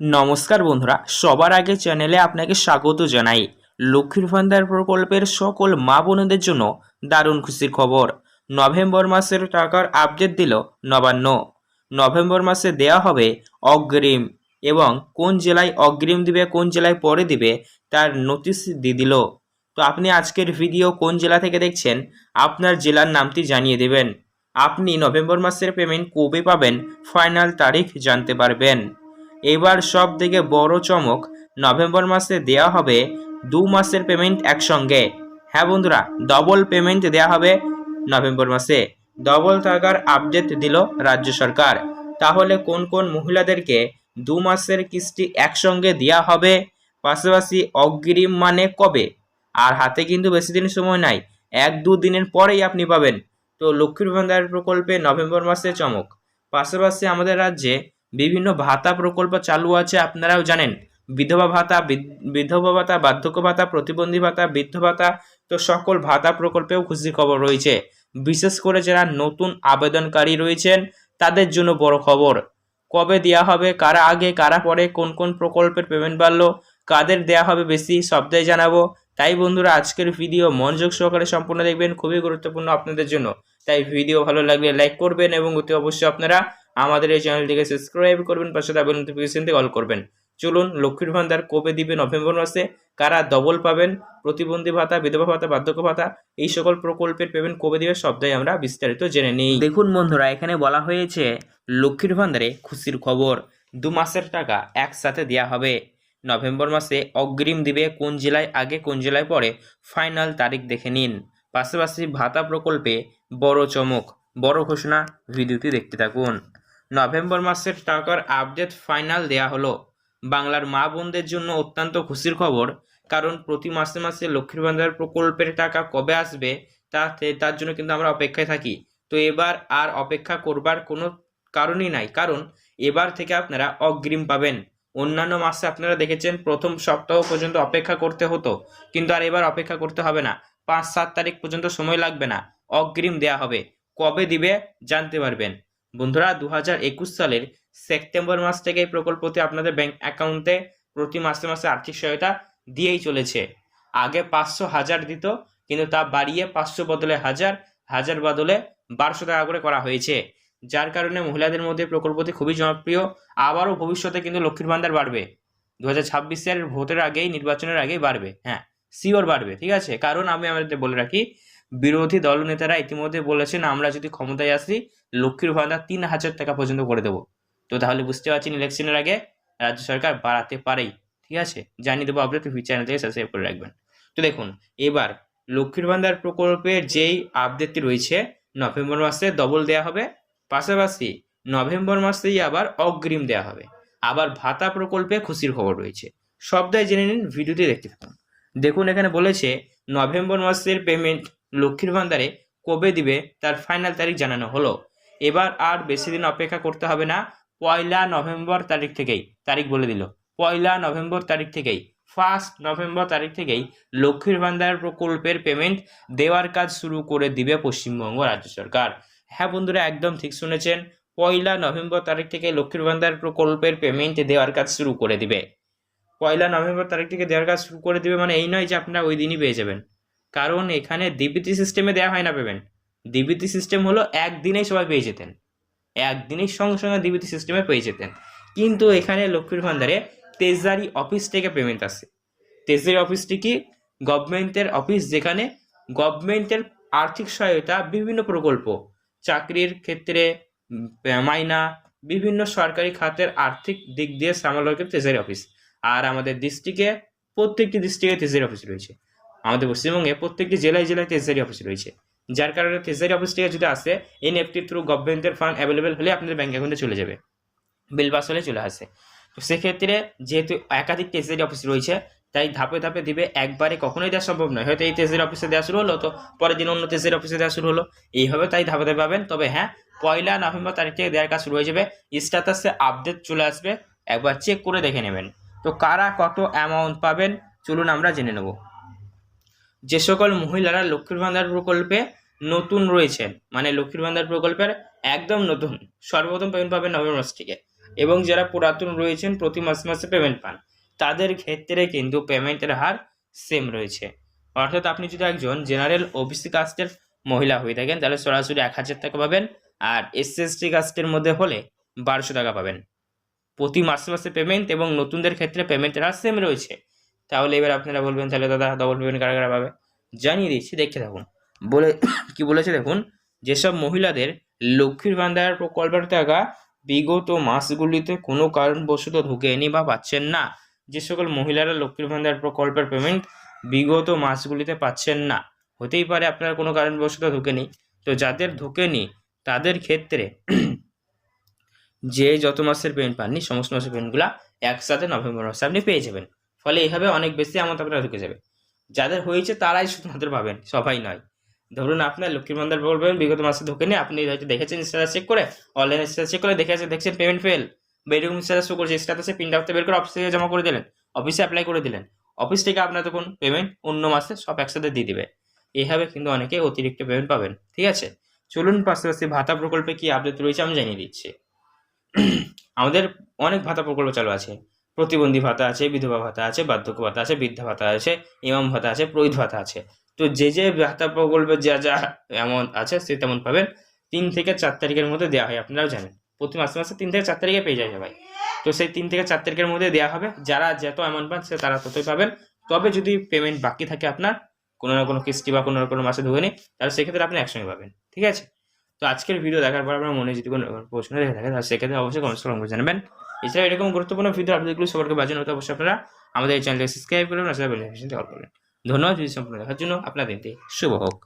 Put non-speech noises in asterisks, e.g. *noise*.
নমস্কার বন্ধুরা, সবার আগে চ্যানেলে আপনাকে স্বাগত জানাই। লক্ষ্মীর ভান্ডার প্রকল্পের সকল মা বোনদের জন্য দারুণ খুশির খবর। নভেম্বর মাসের টাকার আপডেট দিল নবান্ন। নভেম্বর মাসে দেয়া হবে অগ্রিম এবং কোন জেলায় অগ্রিম দিবে, কোন জেলায় পরে দিবে, তার নোটিশ দিয়ে দিল। তো আপনি আজকের ভিডিও কোন জেলা থেকে দেখছেন, আপনার জেলার নামটি জানিয়ে দেবেন। আপনি নভেম্বর মাসের পেমেন্ট কবে পাবেন ফাইনাল তারিখ জানতে পারবেন। এবার সব থেকে বড় চমক নভেম্বর মাসে দেওয়া হবে দু মাসের পেমেন্ট একসঙ্গে। হ্যাঁ বন্ধুরা ডবল পেমেন্ট দেওয়া হবে নভেম্বর মাসে। ডবল থাকার আপডেট দিল রাজ্য সরকার। তাহলে কোন কোন মহিলাদেরকে দু মাসের কিস্তি একসঙ্গে দেওয়া হবে? পাশাপাশি অগ্রিম মানে কবে? আর হাতে কিন্তু বেশি দিন সময় নাই, এক দু দিনের পরেই আপনি পাবেন। তো লক্ষ্মীর ভান্ডার প্রকল্পে নভেম্বর মাসে চমক। পাশাপাশি আমাদের রাজ্যে বিভিন্ন ভাতা প্রকল্প চালু আছে, আপনারাও জানেন। বিধবা ভাতা বিধ- বিধবা ভাতা, বার্ধক্য ভাতা, প্রতিবন্ধী ভাতা, বৃদ্ধ ভাতা, তো সকল ভাতা প্রকল্পেও খুশি খবর রয়েছে। বিশেষ করে যারা নতুন আবেদনকারী রয়েছেন, তাদের জন্য বড় খবর। কবে দেওয়া হবে, কারা আগে, কারা পরে, কোন কোন প্রকল্পের পেমেন্ট বাড়লো, কাদের দেওয়া হবে বেশি, সবটাই জানাব। তাই বন্ধুরা, আজকের ভিডিও মনোযোগ সহকারে সম্পূর্ণ দেখবেন, খুবই গুরুত্বপূর্ণ আপনাদের জন্য। তাই ভিডিও ভালো লাগলে লাইক করবেন এবং অতি অবশ্যই আপনারা আমাদের এই চ্যানেলটিকে সাবস্ক্রাইব করবেন, পাশে থাকা নোটিফিকেশন থেকে অল করবেন। চলুন লক্ষ্মীর ভান্ডার কবে দিবে নভেম্বর মাসে? কারা ডবল পাবেন? প্রতিবন্ধী ভাতা, বিধবা ভাতা, বার্ধক্য ভাতা, এই সকল প্রকল্পের পেমেন্ট কবে দিবে সবটাই আমরা বিস্তারিত জেনে নিই। দেখুন বন্ধুরা, এখানে বলা হয়েছে লক্ষ্মীর ভান্ডারে খুশির খবর। দু মাসের টাকা একসাথে দেওয়া হবে। নভেম্বর মাসে অগ্রিম দিবে কোন জেলায় আগে, কোন জেলায় পরে? ফাইনাল তারিখ দেখে নিন। পাশাপাশি ভাতা প্রকল্পে বড় চমক, বড় ঘোষণা ভিডিওটি দেখতে থাকুন। নভেম্বর মাসের টাকার আপডেট ফাইনাল দেয়া হলো। বাংলার মা বোনদের জন্য অত্যন্ত খুশির খবর, কারণ প্রতি মাসে মাসে লক্ষ্মীর ভান্ডার প্রকল্পের টাকা কবে আসবে তা, তার জন্য কিন্তু আমরা অপেক্ষায় থাকি। তো এবার আর অপেক্ষা করবার কোনো কারণই নাই, কারণ এবার থেকে আপনারা অগ্রিম পাবেন। অন্যান্য মাসে আপনারা দেখেছেন প্রথম সপ্তাহ পর্যন্ত অপেক্ষা করতে হতো, কিন্তু আর এবার অপেক্ষা করতে হবে না। পাঁচ সাত তারিখ পর্যন্ত সময় লাগবে না। অগ্রিম দেয়া হবে। কবে দিবে জানতে পারবেন। বন্ধুরা দু সালের সেপ্টেম্বর মাস থেকে এই প্রকল্পটি আপনাদের ব্যাংক অ্যাকাউন্টে প্রতি মাসে মাসে আর্থিক সহায়তা দিয়েই চলেছে। আগে পাঁচশো হাজার দিত, কিন্তু তা বাড়িয়ে পাঁচশো বদলে হাজার হাজার বদলে বারোশো টাকা করে করা হয়েছে। যার কারণে মহিলাদের মধ্যে প্রকল্পটি খুবই জনপ্রিয়। আবারও ভবিষ্যতে কিন্তু লক্ষ্মীর ভান্ডার বাড়বে। দু হাজার ভোটের আগেই, নির্বাচনের আগেই বাড়বে। হ্যাঁ শিওর বাড়বে, ঠিক আছে? কারণ আমি আমাদের বলে রাখি, বিরোধী দলনেতারা ইতিমধ্যে বলেছেন, আমরা যদি ক্ষমতায় আসি, লক্ষ্মীর ভান্ডার তিন হাজার টাকা পর্যন্ত করে দেবো। তো তাহলে বুঝতে পারছেন ইলেকশনের আগে রাজ্য সরকার বাড়াতে পারেই, ঠিক আছে? জানিয়ে দেবো আপনি চ্যানেল থেকে সাবস্ক্রাইব করে রাখবেন। তো দেখুন, এবার লক্ষ্মীর ভান্ডার প্রকল্পের যেই আপডেটটি রয়েছে, নভেম্বর মাসে ডবল দেওয়া হবে, পাশাপাশি নভেম্বর মাসেই আবার অগ্রিম দেওয়া হবে। আবার ভাতা প্রকল্পে খুশির খবর রয়েছে। সবটাই জেনে নিন, ভিডিওটি দেখতে থাকুন। দেখুন, এখানে বলেছে নভেম্বর মাসের পেমেন্ট লক্ষ্মীর ভান্ডারে কবে দিবে, তার ফাইনাল তারিখ জানানো হলো। এবার আর বেশি দিন অপেক্ষা করতে হবে না, পয়লা নভেম্বর তারিখ থেকেই, তারিখ বলে দিল। পয়লা নভেম্বর তারিখ থেকেই ফার্স্ট নভেম্বর তারিখ থেকেই লক্ষ্মীর ভান্ডার প্রকল্পের পেমেন্ট দেওয়ার কাজ শুরু করে দিবে পশ্চিমবঙ্গ রাজ্য সরকার। হ্যাঁ বন্ধুরা, একদম ঠিক শুনেছেন, পয়লা নভেম্বর তারিখ থেকে লক্ষ্মীর ভান্ডার প্রকল্পের পেমেন্ট দেওয়ার কাজ শুরু করে দিবে। পয়লা নভেম্বর তারিখ থেকে দেওয়ার কাজ শুরু করে দেবে মানে এই নয় যে আপনারা ওই দিনই পেয়ে যাবেন। কারণ এখানে ডিবিটি সিস্টেমে দেওয়া হয় না পেমেন্ট ডিবিটি সিস্টেম হলো একদিনেই সবাই পেয়ে যেতেন। একদিনেই সঙ্গে সঙ্গে ডিবিটি সিস্টেমে পেয়ে যেতেন। কিন্তু এখানে লক্ষ্মীর ভান্ডারে তেজারি অফিস থেকে পেমেন্ট আসে। তেজারি অফিসটি কি? গভর্নমেন্টের অফিস যেখানে গভর্নমেন্টের আর্থিক সহায়তা, বিভিন্ন প্রকল্প, চাকরির ক্ষেত্রে মাইনা, বিভিন্ন সরকারি খাতের আর্থিক দিক দিয়ে সামাল করে তেজারি অফিস আর আমাদের ডিস্ট্রিক্টে প্রত্যেকটি ডিস্ট্রিক্টে তেজারি অফিস রয়েছে। আমাদের পশ্চিমবঙ্গে প্রত্যেকটি জেলায় জেলায় তেজারি অফিস রয়েছে। যার কারণে তেজারি অফিস থেকে যদি আসে এনএফটি থ্রু গভর্নমেন্টের ফান্ড অ্যাভেলেবেল হলে আপনাদের ব্যাঙ্ক অ্যাকাউন্টে চলে যাবে। বিল পাস হলে চলে আসে। তো সেক্ষেত্রে যেহেতু একাধিক তেজারি অফিস রয়েছে, তাই ধাপে ধাপে দিবে, একবারে কখনোই দেওয়া সম্ভব নয়। হয়তো এই তেজের অফিসে দেওয়া শুরু হলো, তো পরের দিন অন্য তেজের অফিসে দেওয়া শুরু হলো। এইভাবে তাই ধাপে ধাপে পাবেন। তবে হ্যাঁ পয়লা নভেম্বর তারিখ থেকে দেওয়ার কাজ শুরু হয়ে যাবে। স্ট্যাটাসে আপডেট চলে আসবে। একবার চেক করে দেখে নেবেন। তো কারা কত অ্যামাউন্ট পাবেন? চলুন আমরা জেনে নেব। যে সকল মহিলারা লক্ষ্মীর ভান্ডার প্রকল্পে নতুন রয়েছেন মানে লক্ষ্মীর ভান্ডার প্রকল্পের একদম নতুন, সর্বপ্রথম পেমেন্ট পাবেন নভেম্বর মাস থেকে। এবং যারা পুরাতন রয়েছেন, প্রতি মাসে মাসে পেমেন্ট পান, তাদের ক্ষেত্রে কিন্তু পেমেন্টের হার সেম রয়েছে। অর্থাৎ আপনি যদি একজন জেনারেল ওবিসি কাস্টের মহিলা হয়ে থাকেন, তাহলে সরাসরি এক হাজার টাকা পাবেন, আর এসসি এসটি কাস্টের মধ্যে হলে বারোশো টাকা পাবেন। প্রতি মাসে মাসে পেমেন্ট এবং নতুনদের ক্ষেত্রে পেমেন্টের হার সেম রয়েছে। তাহলে এবার আপনারা বলবেন, তাহলে দাদা ডবল পেমেন্ট কারা কারা পাবে? জানিয়ে দিচ্ছি দেখে থাকুন। বলে, *coughs* কি বলেছে দেখুন, যেসব মহিলাদের লক্ষ্মীর ভান্ডার প্রকল্পের টাকা বিগত মাসগুলিতে কোনো কারণবশত ঢুকেনি বা পাচ্ছেন না, যে সকল মহিলারা লক্ষ্মীর ভান্ডার প্রকল্পের পেমেন্ট বিগত মাসগুলিতে পাচ্ছেন না, হতেই পারে আপনার কোনো কারণবশত ঢুকেনি। তো যাদের ঢোকেনি, তাদের ক্ষেত্রে যে যত মাসের পেমেন্ট পাননি, সমস্ত মাসের পেমেন্টগুলো একসাথে নভেম্বর মাসে আপনি পেয়ে যাবেন। ফলে এইভাবে অনেক বেশি অ্যামাউন্ট আপনার ঢুকে যাবে। যাদের হয়েছে তারাই শুধুমাত্র পাবেন, সবাই নয়। ধরুন আপনার লক্ষ্মীর ভান্ডার বলবেন, বিগত মাসে ঢোকেনি, আপনি হয়তো দেখেছেন স্ট্যাটাস চেক করে অনলাইনে স্ট্যাটাস চেক করে দেখে আছে দেখছেন পেমেন্ট ফেল বা এরকম স্ট্যাটাস শো করছে স্ট্যাটাসে প্রিন্ট আউটতে বের করে অফিসে জমা করে দিলেন অফিসে অ্যাপ্লাই করে দিলেন। অফিস থেকে আপনার তখন পেমেন্ট অন্য মাসে সব একসাথে দিয়ে দেবে। এইভাবে কিন্তু অনেকে অতিরিক্ত পেমেন্ট পাবেন, ঠিক আছে? চলুন পাশাপাশি ভাতা প্রকল্পে কি আপডেট রয়েছে আমি জানিয়ে দিচ্ছি। আমাদের অনেক ভাতা প্রকল্প চালু আছে। প্রতিবন্ধী ভাতা আছে, বিধবা ভাতা আছে, বার্ধক্য ভাতা আছে, বৃদ্ধা ভাতা আছে, ইমাম ভাতা আছে প্রহিত ভাতা আছে। তো যে যে ভাতা প্রকল্পে যা যা এমন আছে সে তেমন পাবেন। তিন থেকে চার তারিখের মধ্যে দেওয়া হয়, আপনারাও জানেন। প্রতি মাসে মাসে তিন থেকে চার তারিখে পেয়ে যায় সবাই। তো সেই তিন থেকে চার তারিখের মধ্যে দেওয়া হবে। যারা যত অ্যামাউন্ট পান সে তারা ততই পাবেন। তবে যদি পেমেন্ট বাকি থাকে আপনার, কোনো না কোনো কিস্তি বা কোনো না কোনো মাসে ঢুকে নেই, তাহলে সেক্ষেত্রে আপনি একসঙ্গে পাবেন। ঠিক আছে? তো আজকের ভিডিও দেখার পর আপনার মনে যদি কোনো প্রশ্ন দেখে থাকে, তাহলে সেক্ষেত্রে অবশ্যই কমেন্টস করে জানাবেন। এছাড়া এরকম গুরুত্বপূর্ণ ভিডিও আপডেটগুলো সবাইকে বাজানো হতে অবশ্যই আপনারা আমাদের এই চ্যানেলকে সাবস্ক্রাইব করবেন আসলে বেল আইকনটি অল করবেন ধন্যবাদ ভিডিও সম্পূর্ণ দেখার জন্য। আপনার দিনটি শুভ হোক।